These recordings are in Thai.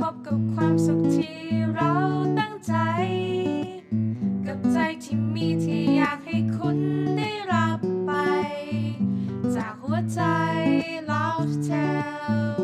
พบกับความสุขที่เราตั้งใจ กับใจที่มีที่อยากให้คุณได้รับไป จากหัวใจ Love Tell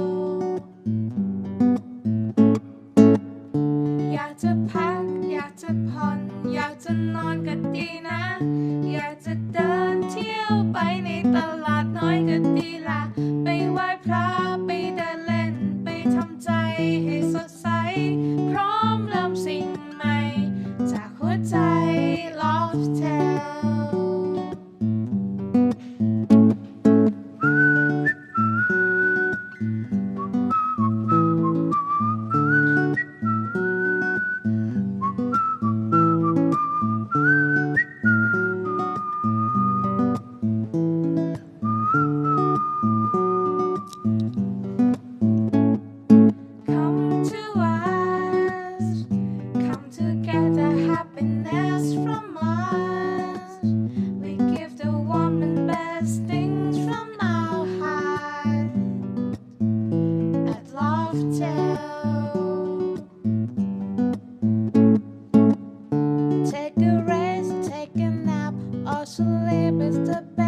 Take a rest, take a nap, or sleep is the best.